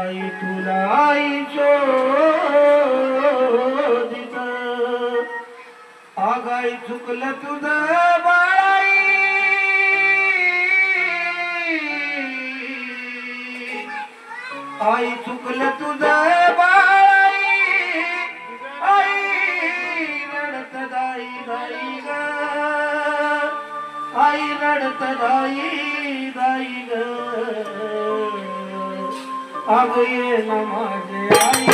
आई तुला आईच आगाई चुकलं तुझं बाळाई. आई चुकलं तुझं बाळाई. आई रडत दाई दाई ग. आई रडत दाई दाई ग. अब ये नमाज़ आई।